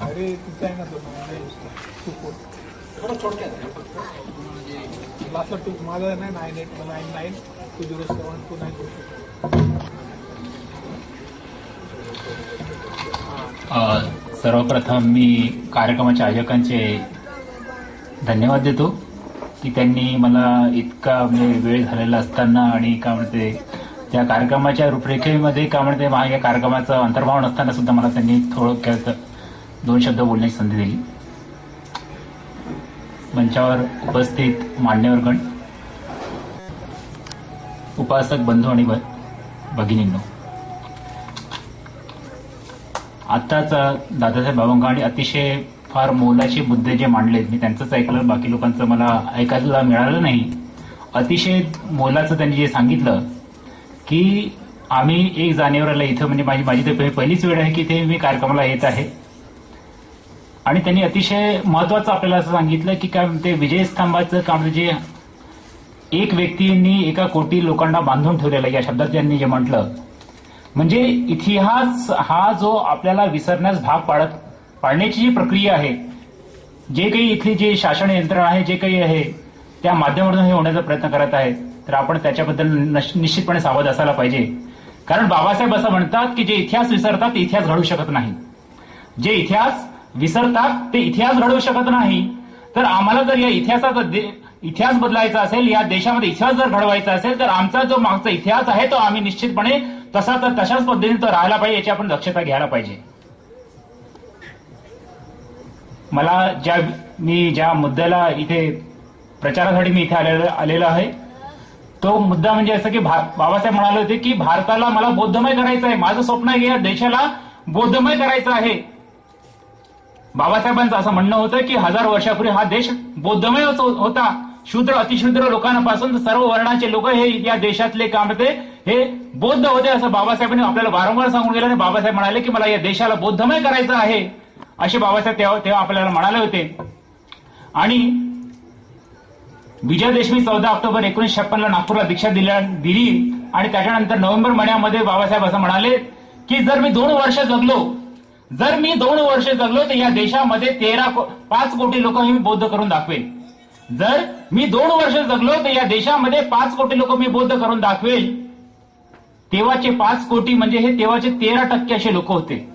अरे तिथे आहे ना तो सुपोर्ट लास्ट टू माझा नाही nine eight nine nine two zero seven two nine two सर्वप्रथम मी कार्यक्रमाच्या आयोजकांचे धन्यवाद देतो की त्यांनी मला इतका म्हणजे वेळ झालेला असताना आणि काय म्हणते त्या कार्यक्रमाच्या रूपरेखेमध्ये काय म्हणते या कार्यक्रमाचा अंतर्भाव नसताना सुद्धा मला त्यांनी थोडक्यात दोन शब्द बोलण्याची संधी दिली. मंचावर उपस्थित मान्यवरगण उपासक बंधू आणि भगिनींनो. आत्ताच दादासाहेब आणि अतिशय फार मोलाचे मुद्दे जे मांडलेत मी त्यांचंच ऐकलं बाकी लोकांचं मला ऐकायला मिळालं नाही. अतिशय मोलाचं त्यांनी जे सांगितलं की आम्ही एक जानेवारीला इथं म्हणजे माझी माझी तर पहिलीच वेळ आहे की ते मी कार्यक्रमाला येत आहे. आणि त्यांनी अतिशय महत्वाचं आपल्याला असं सांगितलं की काय ते विजयस्तंभाचं काम जे एक व्यक्तींनी एका कोटी लोकांना बांधून ठेवलेलं आहे. या शब्दात त्यांनी जे म्हटलं म्हणजे इतिहास हा जो आपल्याला विसरण्यास भाग पाडत पाडण्याची जी प्रक्रिया आहे जे काही इथली जे शासन यंत्रणा आहे जे काही आहे त्या माध्यमातून हे होण्याचा प्रयत्न करत आहे तर आपण त्याच्याबद्दल निश्चितपणे सावध असायला पाहिजे. कारण बाबासाहेब असं म्हणतात की जे इतिहास विसरतात ते इतिहास घडू शकत नाही. जे इतिहास विसरतात ते इतिहास घडवू शकत नाही. तर आम्हाला जर या इतिहासाचा इतिहास बदलायचा असेल या देशामध्ये इतिहास जर घडवायचा असेल तर आमचा जो मागचा इतिहास आहे तो आम्ही निश्चितपणे तसा तर तशाच पद्धतीने तो राहायला पाहिजे याची आपण दक्षता घ्यायला पाहिजे. मला ज्या मी ज्या मुद्द्याला इथे प्रचारासाठी मी इथे आलेलो आलेलो आहे तो मुद्दा म्हणजे असं की भा- बाबासाहेब म्हणाले होते की भारताला मला बौद्धमय करायचं आहे. माझं स्वप्न आहे या देशाला बौद्धमय करायचं आहे. बाबासाहेबांचं असं म्हणणं होतं की हजार वर्षापूर्वी हा देश बौद्धमय हो- होता. शूद्र अतिशूद्र लोकांपासून सर्व वर्णाचे लोक हे या देशातले काम होते हे बौद्ध होते असं बाबासाहेबांनी आपल्याला वारंवार सांगून गेलं आणि बाबासाहेब म्हणाले की मला या देशाला बौद्धमय करायचं आहे. असे बाबासाहेब तेव्हा तेव्हा आपल्याला म्हणाले होते. आणि विजयादशमी चौदा ऑक्टोबर एकोणीशे छप्पनला नागपूरला दीक्षा दिल्या दिली आणि त्याच्यानंतर नोव्हेंबर महिन्यामध्ये बाबासाहेब असं म्हणाले की जर मी दोन वर्ष जगलो जर मी दोन वर्ष जगलो तर या देशामध्ये तेरा को- पाच कोटी लोक मी बौद्ध करून दाखवेल जर मी दोन वर्ष जगलो तर या देशामध्ये पाच कोटी लोक मी बौद्ध करून दाखवेल. तेव्हाचे पाच कोटी म्हणजे हे तेव्हाचे तेरा टक्के असे लोक होते.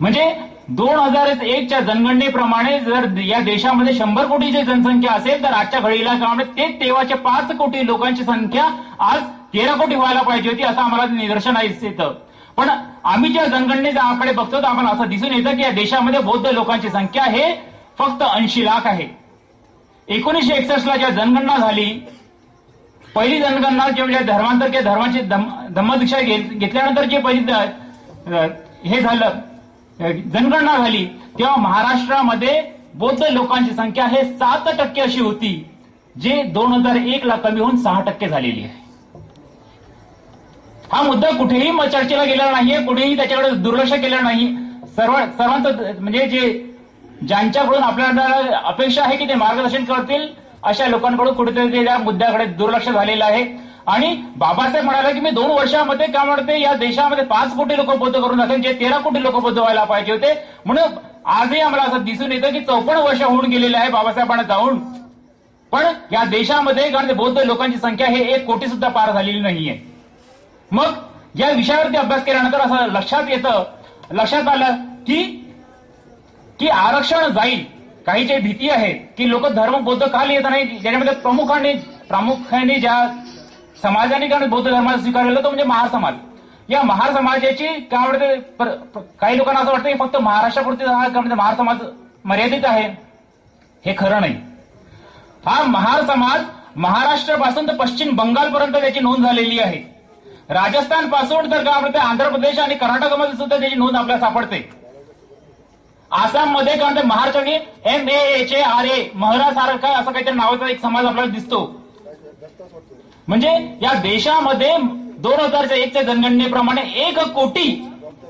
म्हणजे दोन हजार एकच्या जनगणनेप्रमाणे जर या देशामध्ये शंभर कोटीची जनसंख्या असेल तर आजच्या घडीला त्यामुळे ते तेव्हाचे पाच कोटी लोकांची संख्या आज तेरा कोटी व्हायला पाहिजे होती असं आम्हाला निदर्शन येतं. पण आम्ही ज्या जनगणनेच्या आकडे बघतो तर आम्हाला असं दिसून येतं की या देशामध्ये बौद्ध लोकांची संख्या हे फक्त ऐंशी लाख आहे. एकोणीसशे एकसष्टला ज्या जनगणना झाली पहिली जनगणना जे धर्मांतर किंवा धर्माची धम्म- धम्मदीक्षा घेतल्यानंतर जे पहिली हे झालं जनगणना झाली तेव्हा महाराष्ट्रामध्ये बौद्ध लोकांची संख्या हे सात टक्के अशी होती जे दोन हजार एक ला कमी होऊन सहा टक्के झालेली आहे. हा मुद्दा कुठेही चर्चेला गेला नाहीये कुठेही त्याच्याकडे दुर्लक्ष केलं नाही सर्व सर्वांचं म्हणजे जे ज्यांच्याकडून आपल्याला अपेक्षा आहे की ते मार्गदर्शन करतील अशा लोकांकडून कुठेतरी त्या मुद्द्याकडे दुर्लक्ष झालेलं आहे. आणि बाबासाहेब म्हणाले की मी दोन वर्षामध्ये काय म्हणते या देशामध्ये पाच कोटी लोक बौद्ध करून दाखवेल जे तेरा कोटी लोक बौद्ध व्हायला पाहिजे होते. म्हणून आजही आम्हाला असं दिसून येतं की चौपन्न वर्ष होऊन गेलेले आहे बाबासाहेबांना जाऊन. पण या देशामध्ये कारण बौद्ध लोकांची संख्या हे एक कोटी सुद्धा पार झालेली नाहीये. मग या विषयावरती अभ्यास केल्यानंतर असं लक्षात येतं लक्षात आलं की की आरक्षण जाईल. काही जे भीती आहे की लोक धर्म बौद्ध का लिहित नाही ज्याच्यामध्ये प्रमुखाने प्रामुख्याने ज्या समाजाने कारण बौद्ध धर्माला स्वीकारलेलं तो म्हणजे महार समाज. या महार समाजाची काय म्हणते काही लोकांना असं वाटतं की फक्त महाराष्ट्रापुरती हा म्हणजे महार समाज मर्यादित आहे? हे खरं नाही. हा महार समाज महाराष्ट्रापासून तर पश्चिम बंगालपर्यंत त्याची नोंद झालेली आहे. राजस्थानपासून तर काय म्हणते आंध्र प्रदेश आणि कर्नाटकमध्ये सुद्धा त्याची नोंद आपल्याला सापडते. आसाममध्ये काय म्हणते महाराष्ट्राने M A H A R A महरा सारखा असं काहीतरी नावाचा एक समाज आपल्याला दिसतो. म्हणजे या देशामध्ये दोन हजारच्या एकच्या जनगणनेप्रमाणे एक कोटी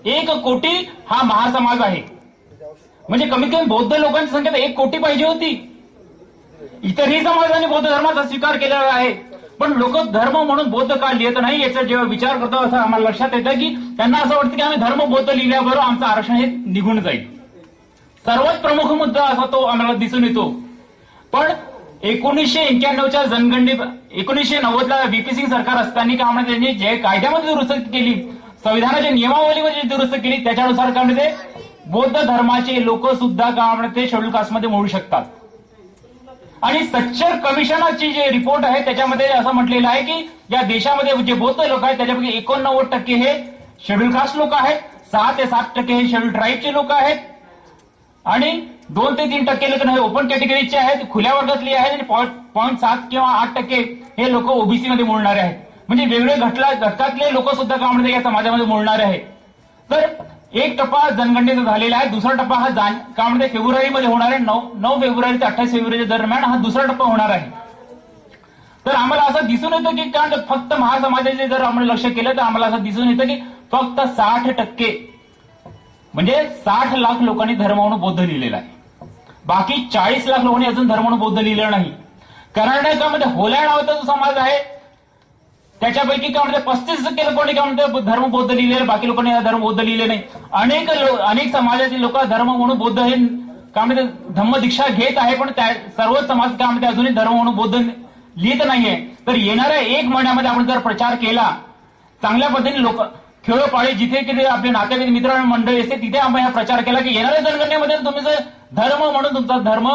एक कोटी हा महासमाज आहे. म्हणजे कमीत कमी बौद्ध लोकांची संख्या एक कोटी पाहिजे होती. इतरही समाजाने बौद्ध धर्माचा स्वीकार केलेला आहे. पण लोक धर्म म्हणून बौद्ध का लिहित नाही याचा जेव्हा विचार करतो असं आम्हाला लक्षात येतं की त्यांना असं वाटतं की आम्ही धर्म बौद्ध लिहिल्याबरोबर आमचं आरक्षण हे निघून जाईल. सर्वात प्रमुख मुद्दा असा तो आम्हाला दिसून येतो. पण एकोणीसशे एक्क्याण्णवच्या जनगणने एकोणीसशे नव्वदला बीपी सिंग सरकार असताना का त्यांनी जे कायद्यामध्ये दुरुस्त केली संविधानाच्या नियमावलीमध्ये दुरुस्त केली त्याच्यानुसार काय म्हणते बौद्ध धर्माचे लोक सुद्धा काय म्हणते शेड्यूल कास्टमध्ये मोडू शकतात. आणि सच्चर कमिशनाची जे रिपोर्ट आहे त्याच्यामध्ये असं म्हटलेलं आहे की या देशामध्ये जे बौद्ध लोक आहेत त्याच्यापैकी एकोणनव्वद टक्के हे शेड्यूल कास्ट लोक आहेत सहा ते सात टक्के हे शेड्यूल ट्राईबचे लोक आहेत. आणि दोन ते तीन टक्के लोक हे ओपन कॅटेगरीचे आहेत खुल्या वर्गातली आहेत आणि पॉईंट सात किंवा आठ टक्के हे लोक ओबीसी मध्ये मोडणारे आहेत. म्हणजे वेगळे घटला घटकातले लोक सुद्धा का म्हणते या समाजामध्ये मोडणारे आहेत. तर एक टप्पा जनगणनेचा झालेला आहे दुसरा टप्पा हा जान का म्हणते फेब्रुवारीमध्ये होणार आहे नऊ नऊ फेब्रुवारी ते अठ्ठावीस फेब्रुवारीच्या दरम्यान हा दुसरा टप्पा होणार आहे. तर आम्हाला असं दिसून येतं की कारण फक्त महासमाजाचे जर आपण लक्ष केलं तर आम्हाला असं दिसून येतं की फक्त साठ टक्के म्हणजे साठ लाख लोकांनी धर्म बौद्ध लिहिलेला आहे. बाकी चाळीस लाख लोकांनी अजून धर्म बौद्ध लिहिलं नाही. कर्नाटकामध्ये म्हणजे होल्या नावाचा जो समाज आहे त्याच्यापैकी काय म्हणते पस्तीस टक्के लोकांनी काय म्हणते धर्म बौद्ध लिहिले बाकी लोकांनी धर्म बौद्ध लिहिले नाही. अनेक अनेक समाजातील लोक धर्म म्हणून बौद्ध हे काय म्हणते धम्म दीक्षा घेत आहे पण त्या सर्व समाज काय म्हणते अजूनही धर्म म्हणून बौद्ध लिहित नाहीये. तर येणाऱ्या एक महिन्यामध्ये आपण जर प्रचार केला चांगल्या पद्धतीने लोक खेळोपाळी जिथे किती आपले नातेवाईक मित्र मंडळी असते तिथे आपण हा प्रचार केला की येणाऱ्या जनगणनेमध्ये तुम्ही जर धर्म म्हणून तुमचा धर्म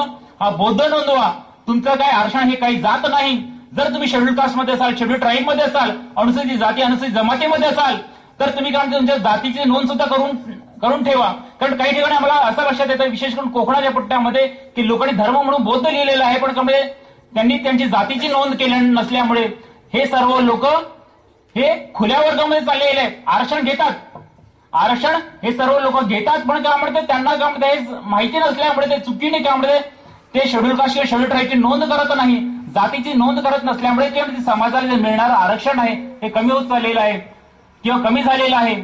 हा बौद्ध नोंदवा. तुमचं काय आरक्षण हे काही जात नाही. जर तुम्ही शेड्यूल कास्टमध्ये असाल शेड्यूल ट्राईबमध्ये असाल अनुसूचित जाती अनुसूचित जमातीमध्ये असाल तर तुम्ही काय म्हणते तुमच्या जातीची नोंद सुद्धा करून करून ठेवा. कारण काही ठिकाणी आम्हाला असं लक्षात येतं विशेष करून कोकणाच्या पट्ट्यामध्ये की लोकांनी धर्म म्हणून बौद्ध लिहिलेलं आहे पण त्यामुळे त्यांनी त्यांची जातीची नोंद केली नसल्यामुळे हे सर्व लोक हे खुल्या वर्गामध्ये चाललेले आहेत. आरक्षण घेतात. आरक्षण हे सर्व लोक घेतात पण काय म्हणते त्यांना काय म्हणते माहिती नसल्यामुळे ते चुकीने काय म्हणते ते शेड्यूल कास्ट किंवा शेड्यूल ट्राईबची नोंद करत नाही. जातीची नोंद करत नसल्यामुळे किंवा समाजाला जे मिळणारं आरक्षण आहे हे कमी होत चाललेलं आहे किंवा कमी झालेलं आहे.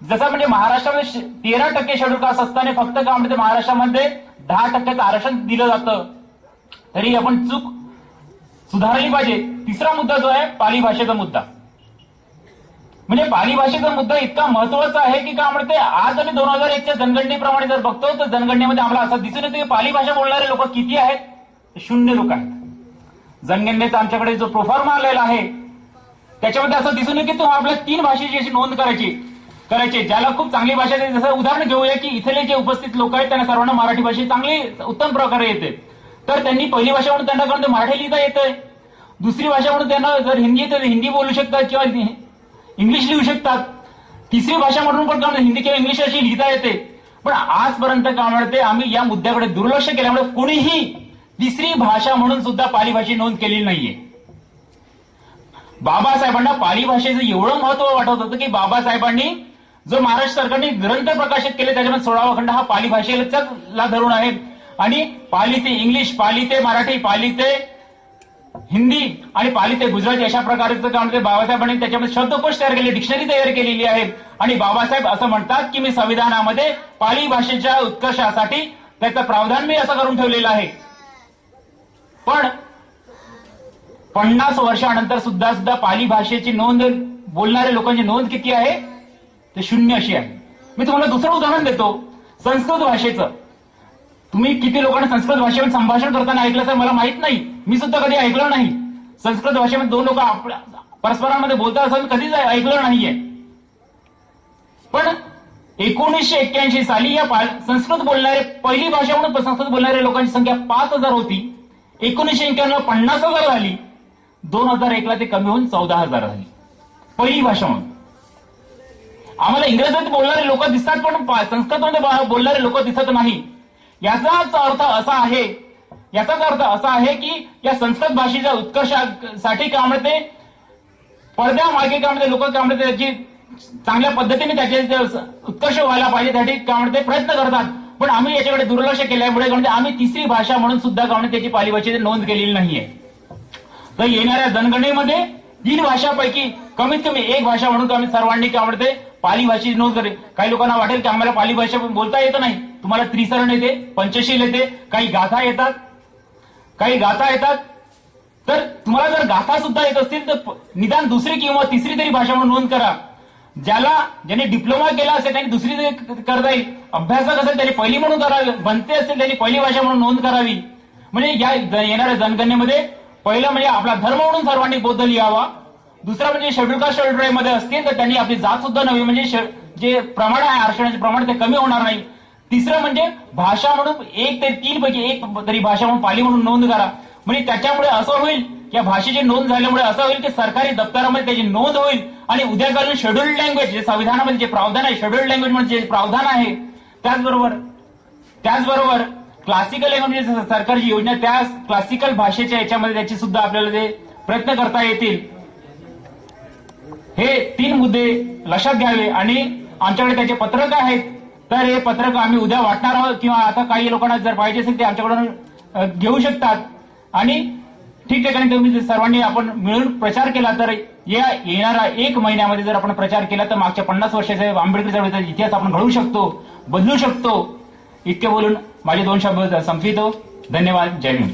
जसं म्हणजे महाराष्ट्रामध्ये तेरा टक्के शेड्यूल कास्ट असताना फक्त का म्हणते महाराष्ट्रामध्ये दहा टक्क्याचं आरक्षण दिलं जातं? तरी आपण चूक सुधारली पाहिजे. तिसरा मुद्दा जो आहे पाली भाषेचा मुद्दा. म्हणजे पाली भाषेचा मुद्दा इतका महत्त्वाचा आहे की काय म्हणते आज आम्ही दोन हजार एकच्या जनगणनेप्रमाणे जर बघतो तर जनगणनेमध्ये आम्हाला असं दिसून येतं की पाली भाषा बोलणारे लोक किती आहेत? शून्य लोक आहेत. जनगणनेचा आमच्याकडे जो प्रोफॉर्मा आलेला आहे त्याच्यामध्ये असं दिसून येतं की तुम्हाला आपल्या तीन भाषेची अशी नोंद करायची. करायची. ज्याला खूप चांगली भाषा येते जसं उदाहरण घेऊया की इथले जे उपस्थित लोक आहेत त्यांना सर्वांना मराठी भाषा चांगली उत्तम प्रकारे येते. तर त्यांनी पहिली भाषा म्हणून त्यांना कळून मराठी लिहिता येते. दुसरी भाषा म्हणून त्यांना जर हिंदी येते हिंदी बोलू शकतात किंवा इंग्लिश लिहू शकतात. तिसरी भाषा म्हणून पण काय हिंदी किंवा इंग्लिश अशी लिहिता येते. पण आजपर्यंत काय म्हणते आम्ही या मुद्द्याकडे दुर्लक्ष केल्यामुळे कुणीही तिसरी भाषा म्हणून सुद्धा पाली भाषेची नोंद केलेली नाहीये. बाबासाहेबांना पाली भाषेचं एवढं महत्त्व वाटत होतं की बाबासाहेबांनी जो महाराष्ट्र सरकारने ग्रंथ प्रकाशित केले त्याच्यामध्ये सोळावा खंड हा पाली भाषेला धरून आहे. आणि पाली ते इंग्लिश पाली ते मराठी पाली ते हिंदी आणि पाली ते गुजराती अशा प्रकारचं काम ते बाबासाहेबांनी त्याच्यामध्ये शब्दकोश तयार केले डिक्शनरी तयार केलेली आहे. आणि बाबासाहेब असं म्हणतात की मी संविधानामध्ये पाली भाषेच्या उत्कर्षासाठी त्याचं प्रावधान मी असं करून ठेवलेलं आहे. पण पन्नास वर्षानंतर सुद्धा सुद्धा पाली भाषेची नोंद बोलणाऱ्या लोकांची नोंद किती आहे? ते शून्य अशी आहे. मी तुम्हाला दुसरं उदाहरण देतो. संस्कृत भाषेचं. तुम्ही किती लोकांना संस्कृत भाषेमध्ये संभाषण करताना ऐकलं तर मला माहीत नाही. मी सुद्धा कधी ऐकलं नाही. संस्कृत भाषेमध्ये दोन लोक आपल्या परस्परांमध्ये बोलतात असं कधीच ऐकलं नाहीये. पण एकोणीसशे एक्क्याऐंशी साली या पा- संस्कृत बोलणारे पहिली भाषा म्हणून संस्कृत बोलणाऱ्या लोकांची संख्या पाच हजार होती. एकोणीसशे एक्क्याण्णव पन्नास हजार झाली. दोन हजार एकला ते कमी होऊन चौदा हजार झाली. पहिली भाषा म्हणून. आम्हाला इंग्रजीत बोलणारे लोक दिसतात पण संस्कृतमध्ये बोलणारे लोक दिसत नाही. याचाच अर्थ असा आहे याचाच अर्थ असा आहे की या संस्कृत भाषेच्या उत्कर्षासाठी काय म्हणते पडद्यामागे काय म्हणते लोक काय म्हणते त्याची चांगल्या पद्धतीने त्याचे उत्कर्ष व्हायला पाहिजे त्यासाठी काय म्हणते प्रयत्न करतात. पण आम्ही याच्याकडे दुर्लक्ष केल्यामुळे काय म्हणजे आम्ही तिसरी भाषा म्हणून सुद्धा काय त्याची पाली भाषेची नोंद केलेली नाहीये. तर येणाऱ्या जनगणनेमध्ये तीन भाषापैकी कमीत कमी एक भाषा म्हणून आम्ही सर्वांनी काय म्हणते पाली भाषेची नोंद करेल. काही लोकांना वाटेल की आम्हाला पाली भाषा बोलता येत नाही. तुम्हाला त्रिसरण येते पंचशील येते काही गाथा येतात. काही गाथा येतात. तर तुम्हाला जर गाथा सुद्धा येत असतील तर निदान दुसरी किंवा तिसरी तरी भाषा म्हणून नोंद करा. ज्याला ज्यांनी डिप्लोमा केला असेल त्यांनी दुसरी करता येईल. अभ्यासक असेल त्यांनी पहिली म्हणून करावी. बनते असेल त्यांनी पहिली भाषा म्हणून नोंद करावी. म्हणजे या येणाऱ्या जनगणनेमध्ये पहिलं म्हणजे आपला धर्म म्हणून सर्वांनी बौद्ध लिहावा. दुसरा म्हणजे शेड्यूल कास्ट शेड्यूल मध्ये असतील तर त्यांनी आपली जात सुद्धा नवी म्हणजे जे प्रमाण आहे आरक्षणाचे प्रमाण ते कमी होणार नाही. तिसरं म्हणजे भाषा म्हणून एक ते तीन पैकी एक तरी भाषा म्हणून पाली म्हणून नोंद करा. म्हणजे त्याच्यामुळे असं होईल या भाषेची नोंद झाल्यामुळे असं होईल की सरकारी दप्तरामध्ये त्याची नोंद होईल आणि उद्या चालून शेड्यूल्ड लँग्वेज जे संविधानामध्ये जे प्रावधान आहे शेड्यूल लँग्वेज म्हणजे जे प्रावधान आहे त्याचबरोबर त्याचबरोबर क्लासिकल म्हणजे लँग्वेज सरकारची योजना त्या क्लासिकल भाषेच्या याच्यामध्ये त्याची सुद्धा आपल्याला ते प्रयत्न करता येतील. हे तीन मुद्दे लक्षात घ्यावे आणि आमच्याकडे त्याचे पत्रक आहेत. तर हे पत्रक आम्ही उद्या वाटणार आहोत किंवा आता काही लोकांना जर पाहिजे असेल ते आमच्याकडून घेऊ शकतात. आणि ठिकठिकाणी तुम्ही सर्वांनी आपण मिळून प्रचार केला तर या येणाऱ्या एक महिन्यामध्ये जर आपण प्रचार केला तर मागच्या पन्नास वर्षाचा आंबेडकर चळवळीचा इतिहास आपण घडवू शकतो बदलू शकतो. इतके बोलून माझे दोन शब्द संपवितो. धन्यवाद. जय हिंद.